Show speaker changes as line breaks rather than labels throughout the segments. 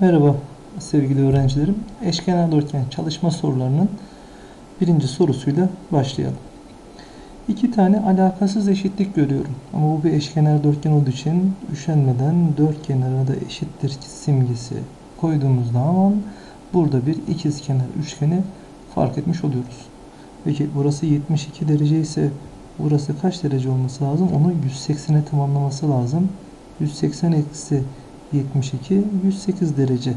Merhaba sevgili öğrencilerim. Eşkenar dörtgen çalışma sorularının birinci sorusuyla başlayalım. İki tane alakasız eşitlik görüyorum. Ama bu bir eşkenar dörtgen olduğu için üşenmeden dört kenara da eşittir simgesi koyduğumuz zaman burada bir ikizkenar üçgeni fark etmiş oluyoruz. Peki burası 72 derece ise burası kaç derece olması lazım? Onu 180'e tamamlaması lazım. 180 eksi 72, 108 derece.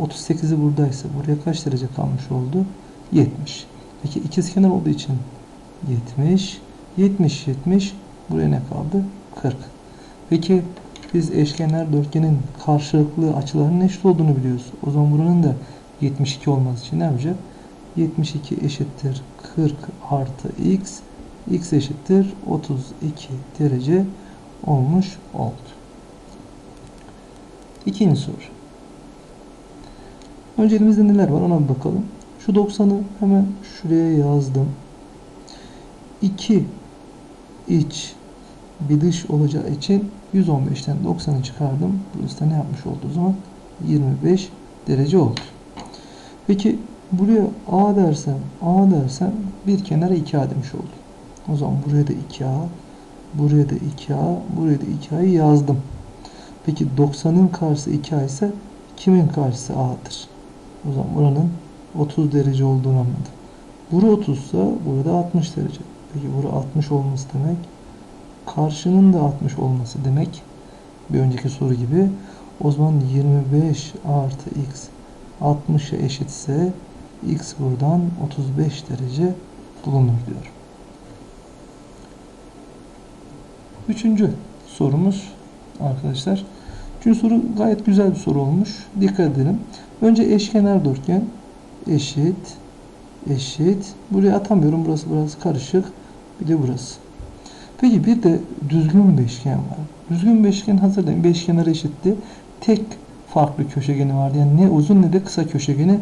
38'i buradaysa buraya kaç derece kalmış oldu? 70. Peki ikizkenar olduğu için 70, 70, 70. Buraya ne kaldı? 40. Peki biz eşkenar dörtgenin karşılıklı açılarının eşit olduğunu biliyoruz. O zaman buranın da 72 olması için ne yapacak? 72 eşittir 40 artı x. x eşittir 32 derece olmuş oldu. İkinci soru. Önce elimizde neler var ona bir bakalım. Şu 90'ı hemen şuraya yazdım. 2 iç bir dış olacağı için 115'ten 90'ı çıkardım. Burası ne yapmış oldu zaman? 25 derece oldu. Peki buraya A dersem, A dersem bir kenara 2A demiş oldu. O zaman buraya da 2A, buraya da 2A, buraya da 2A'yı yazdım. Peki 90'ın karşısı 2A ise kimin karşısı A'dır? O zaman buranın 30 derece olduğunu anladım. Bura 30 ise burada 60 derece. Peki bura 60 olması demek karşının da 60 olması demek. Bir önceki soru gibi. O zaman 25 artı x 60'a eşitse x buradan 35 derece bulunur diyor. Üçüncü sorumuz arkadaşlar. Üçüncü soru gayet güzel bir soru olmuş. Dikkat edelim. Önce eşkenar dörtgen eşit eşit. Buraya atamıyorum. Burası burası karışık. Bir de burası. Peki bir de düzgün beşgen var. Düzgün beşgen hazırlayın. Beşkenar eşitti. Tek farklı köşegeni vardı. Yani ne uzun ne de kısa köşegeni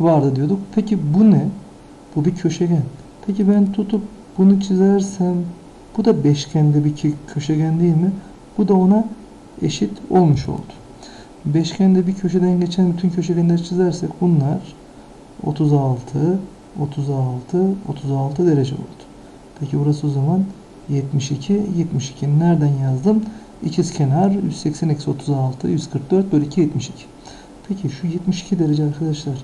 vardı diyorduk. Peki bu ne? Bu bir köşegen. Peki ben tutup bunu çizersem bu da beşgende bir köşegen değil mi? Bu da ona eşit olmuş oldu. Beşgende bir köşeden geçen bütün köşegenleri çizersek bunlar 36, 36, 36 derece oldu. Peki burası o zaman 72, 72. Nereden yazdım? İkiz kenar 180 eksi 36, 144 bölü 2, 72. Peki şu 72 derece arkadaşlar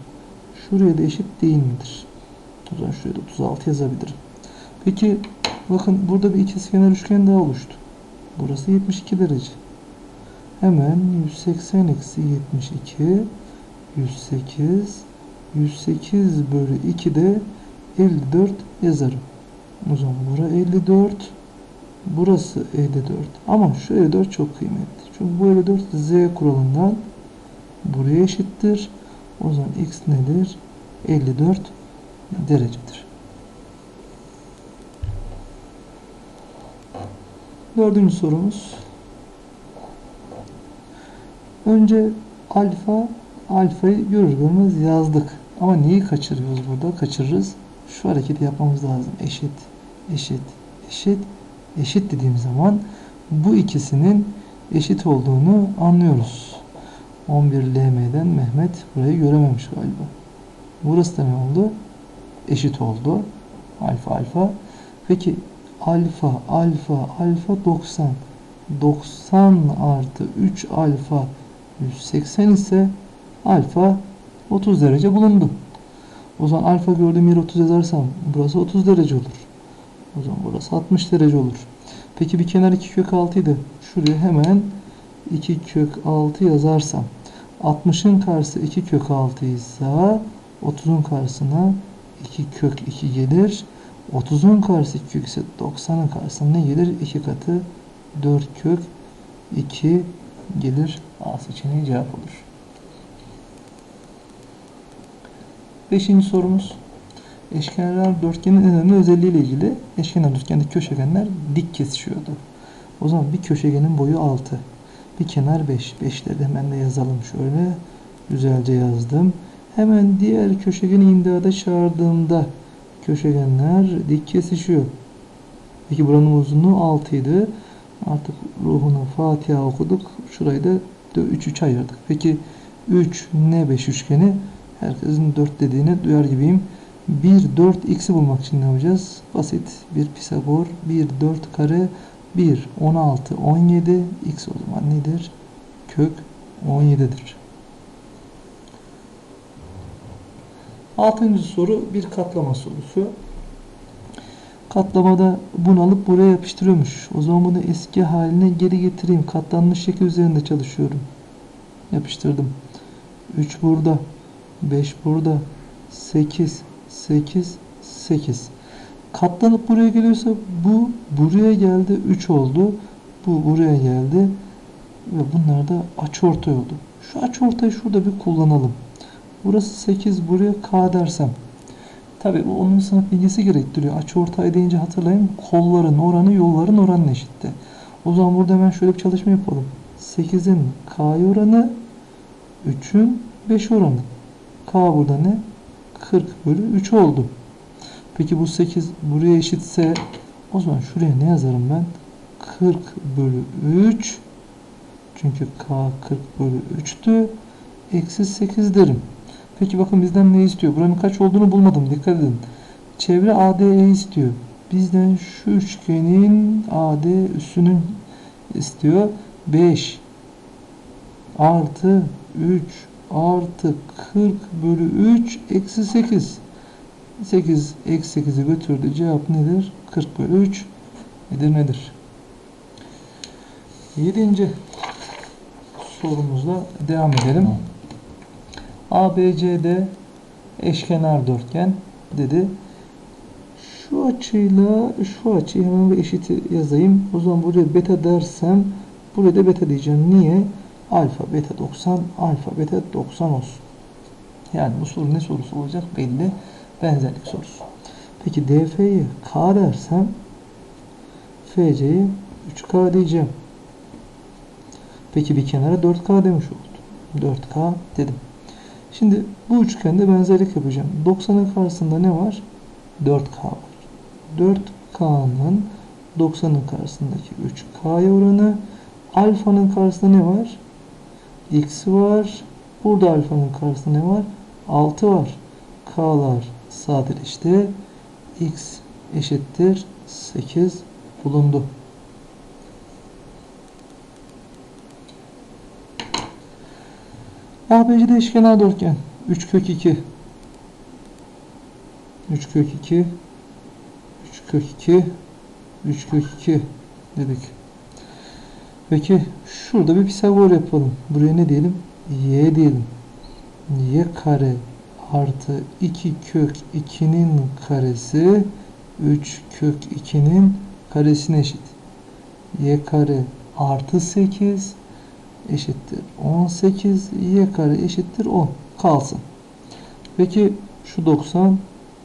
şuraya da eşit değil midir? O zaman şuraya da 36 yazabilirim. Peki bakın burada bir ikizkenar üçgen daha oluştu. Burası 72 derece. Hemen 180 eksi 72 108 108 bölü 2 de 54 yazarım. O zaman bura 54 burası 54 ama şu 54 çok kıymetli. Çünkü bu 54 z kuralından buraya eşittir. O zaman x nedir? 54 derecedir. Dördüncü sorumuz. Önce alfa, alfayı görür görmez yazdık. Ama neyi kaçırıyoruz burada? Kaçırırız. Şu hareketi yapmamız lazım. Eşit, eşit, eşit, eşit dediğim zaman bu ikisinin eşit olduğunu anlıyoruz. 11 LM'den Mehmet burayı görememiş galiba. Burası da ne oldu? Eşit oldu. Alfa alfa. Peki alfa alfa alfa 90. 90 artı 3 alfa 180 ise alfa 30 derece bulundu. O zaman alfa gördüğüm yere 30 yazarsam burası 30 derece olur. O zaman burası 60 derece olur. Peki bir kenar 2 kök 6 idi. Şuraya hemen 2 kök 6 yazarsam 60'ın karşısı 2 kök 6 ise 30'un karşısına 2 kök 2 gelir. 30'un karşısı 2 kök ise 90'ın karşısına ne gelir? 2 katı 4 kök 2 gelir. A seçeneği cevap olur. Beşinci sorumuz. Eşkenar dörtgenin en önemli özelliği ile ilgili. Eşkenar dörtgende köşegenler dik kesişiyordu. O zaman bir köşegenin boyu 6. Bir kenar 5. 5'leri de hemen de yazalım şöyle. Güzelce yazdım. Hemen diğer köşegeni imdada çağırdığımda köşegenler dik kesişiyor. Peki buranın uzunluğu 6 idi. Artık ruhuna Fatiha okuduk. Şurayı da 3 3 ayırdık. Peki 3 ne 5 üçgeni herkesin 4 dediğini duyar gibiyim. 1 4 x'i bulmak için ne yapacağız? Basit bir Pisagor 1 4 kare 1 16 17 x o zaman nedir? Kök 17'dir. Altıncı soru bir katlama sorusu. Katlamada bunu alıp buraya yapıştırıyormuş. O zaman bunu eski haline geri getireyim. Katlanmış şekil üzerinde çalışıyorum. Yapıştırdım. 3 burada. 5 burada. 8, 8, 8. Katlanıp buraya geliyorsa bu buraya geldi 3 oldu. Bu buraya geldi. Ve bunlar da açıortay oldu. Şu açıortayı şurada bir kullanalım. Burası 8 buraya K dersem. Tabi bu onun sınıf bilgisi gerektiriyor. Açıortay deyince hatırlayın kolların oranı yolların oranı eşitti. O zaman burada hemen şöyle bir çalışma yapalım. 8'in K oranı 3'ün 5 oranı. K burada ne? 40 bölü 3 oldu. Peki bu 8 buraya eşitse o zaman şuraya ne yazarım ben? 40 bölü 3 çünkü K 40 bölü 3'tü. Eksi 8 derim. Peki bakın bizden ne istiyor? Buranın kaç olduğunu bulmadım. Dikkat edin. Çevre ADE istiyor. Bizden şu üçgenin AD üssünün istiyor. 5 artı 3 artı 40 bölü 3 eksi 8. 8 eksi 8'i götürdü. Cevap nedir? 40 bölü 3 nedir nedir? 7. sorumuzla devam edelim. ABCD eşkenar dörtgen dedi. Şu açıyla şu açıyı hemen bir eşiti yazayım. O zaman buraya beta dersem buraya da beta diyeceğim. Niye? Alfa beta 90, alfa beta 90 olsun. Yani bu soru ne sorusu olacak belli. Benzerlik sorusu. Peki DF'yi K dersem FC'yi 3K diyeceğim. Peki bir kenara 4K demiş oldum. 4K dedim. Şimdi bu üçgende benzerlik yapacağım. 90'ın karşısında ne var? 4K var. 4K'nın 90'ın karşısındaki 3K'ya oranı. Alfa'nın karşısında ne var? X var. Burada alfanın karşısında ne var? 6 var. K'lar sadeleşti. X eşittir 8 bulundu. ABC'de eşkenar dörtgen. 3 kök 2. 3 kök 2. 3 kök 2. 3 kök 2 dedik. Peki şurada bir Pisagor yapalım. Buraya ne diyelim? Y diyelim. Y kare artı 2 kök 2'nin karesi 3 kök 2'nin karesine eşit. Y kare artı 8 eşittir 18 y kare eşittir 10 kalsın. Peki şu 90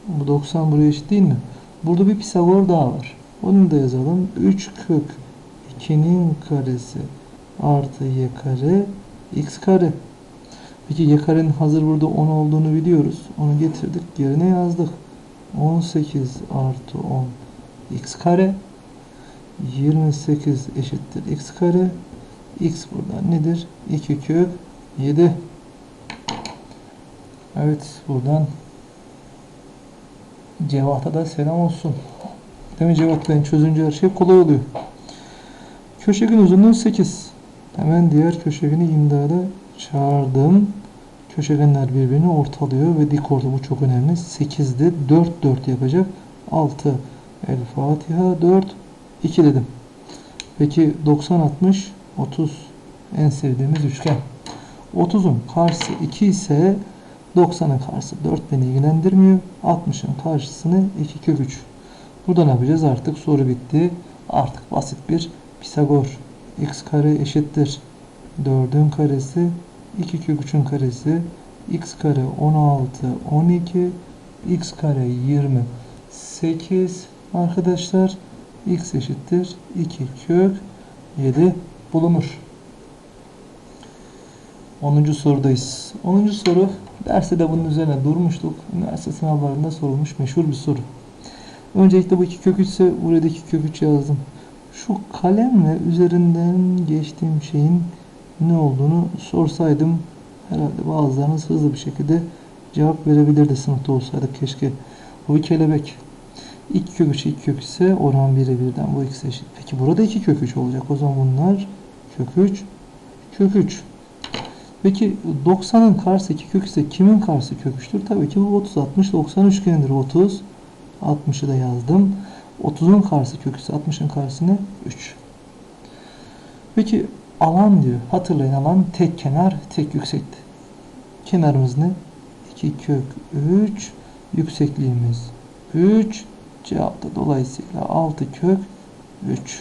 bu 90 buraya eşit değil mi? Burada bir Pisagor daha var. Onu da yazalım. 3 kök 2'nin karesi artı y kare x kare. Peki y karenin hazır burada 10 olduğunu biliyoruz. Onu getirdik. Yerine yazdık. 18 artı 10 x kare 28 eşittir x kare x burada nedir? 2 kök 7 Evet buradan Cevat'a da selam olsun. Değil mi Cevat ben çözünce her şey kolay oluyor. Köşegen uzunluğu 8. Hemen diğer köşegeni imdada çağırdım. Köşegenler birbirini ortalıyor ve dik orta bu çok önemli. 8'de 4 4 yapacak. 6 El Fatiha 4 2 dedim. Peki 90 60 30 en sevdiğimiz üçgen. 30'un karşısı 2 ise 90'ın karşısı 4 beni ilgilendirmiyor. 60'ın karşısını 2 kök 3. Burada ne yapacağız? Artık soru bitti. Artık basit bir Pisagor. x kare eşittir. 4'ün karesi 2 kök 3'ün karesi x kare 16 12 x kare 28 arkadaşlar x eşittir 2 kök 7 bulunur. 10. sorudayız. 10. soru derste de bunun üzerine durmuştuk. Üniversite sınavlarında sorulmuş meşhur bir soru. Öncelikle bu iki kök 3 ise buradaki kök 3 yazdım. Şu kalemle üzerinden geçtiğim şeyin ne olduğunu sorsaydım Herhalde bazılarınız hızlı bir şekilde cevap verebilirdi sınıfta olsaydık keşke. Bu bir kelebek. 2 kök 3 2 kök ise oran 1'e 1'den bu ikisi eşit. Peki burada 2 kök 3 olacak. O zaman bunlar kök 3 kök 3. Peki 90'ın karşısı 2 kök ise kimin karşısı kök 3'tür? Tabii ki bu 30 60 90 üçgenidir. 30 60'ı da yazdım. 30'un karşısı kök ise 60'ın karşısı ne? 3. Peki alan diyor. Hatırlayın alan tek kenar tek yüksekti. Kenarımız ne? 2 kök 3 yüksekliğimiz 3 cevap da dolayısıyla 6 kök 3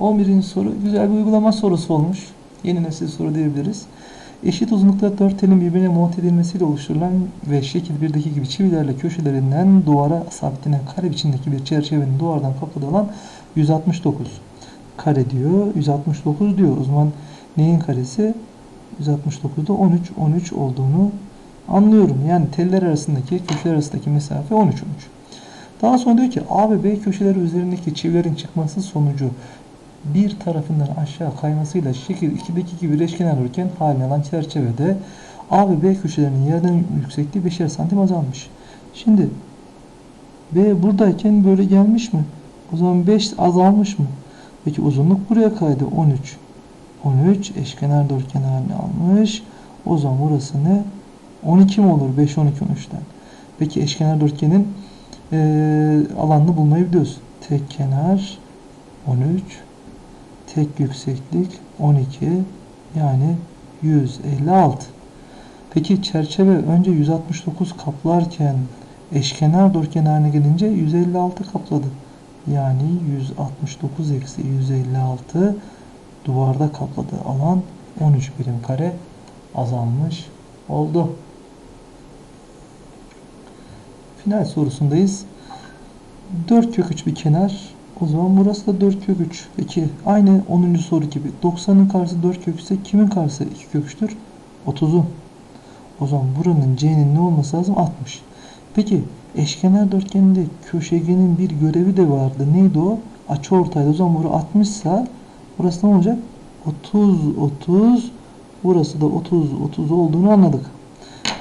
11. soru güzel bir uygulama sorusu olmuş. Yeni nesil soru diyebiliriz. Eşit uzunlukta dört telin birbirine monte edilmesiyle oluşturulan ve şekil 1'deki gibi çivilerle köşelerinden duvara sabitlenen kare biçimdeki bir çerçevenin duvardan kapladığı alan 169 kare diyor. 169 diyor. O zaman neyin karesi? 169'da 13 13 olduğunu anlıyorum. Yani teller arasındaki köşeler arasındaki mesafe 13 13. Daha sonra diyor ki A ve B köşeleri üzerindeki çivilerin çıkması sonucu bir tarafından aşağı kaymasıyla şekil 2'deki gibi bileşkenar üçgen haline alan çerçevede A ve B köşelerinin yerden yüksekliği 5'er santim azalmış. Şimdi B buradayken böyle gelmiş mi? O zaman 5 azalmış mı? Peki uzunluk buraya kaydı 13. 13 eşkenar dörtgen haline almış. O zaman burası ne? 12 mi olur? 5 12 13'ten. Peki eşkenar dörtgenin eee alanını bulmayı biliyoruz. Tek kenar 13 tek yükseklik 12 yani 156. Peki çerçeve önce 169 kaplarken eşkenar dörtgen haline gelince 156 kapladı. Yani 169 eksi 156 duvarda kapladığı alan 13 birim kare azalmış oldu. Final sorusundayız. 4 kök 3 bir kenar. O zaman burası da 4 kök 3. Peki aynı 10. soru gibi. 90'ın karşısı 4 kök ise kimin karşısı 2 kök 3'tür? 30'un. O zaman buranın c'nin ne olması lazım? 60. Peki eşkenar dörtgende köşegenin bir görevi de vardı. Neydi o? Açıortaydı. O zaman burası 60 ise burası ne olacak? 30 30 burası da 30 30 olduğunu anladık.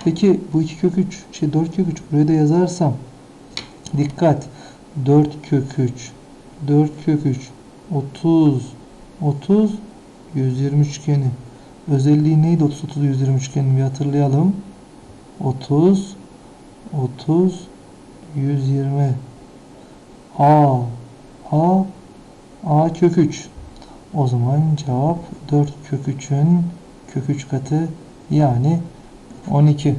Peki bu 2 kök 3 şey 4 kök 3 buraya da yazarsam dikkat 4 kök 3 4 kök 3 30 30 120 üçgeni. Özelliği neydi 30 30 120 üçgenin bir hatırlayalım. 30 30 120 A A A kök 3 o zaman cevap 4 kök 3'ün kök 3 katı yani 12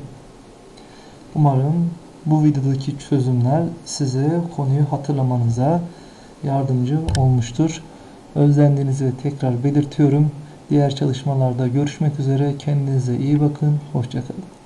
umarım bu videodaki çözümler size konuyu hatırlamanıza yardımcı olmuştur. Özlendiğinizi tekrar belirtiyorum. Diğer çalışmalarda görüşmek üzere. Kendinize iyi bakın. Hoşçakalın.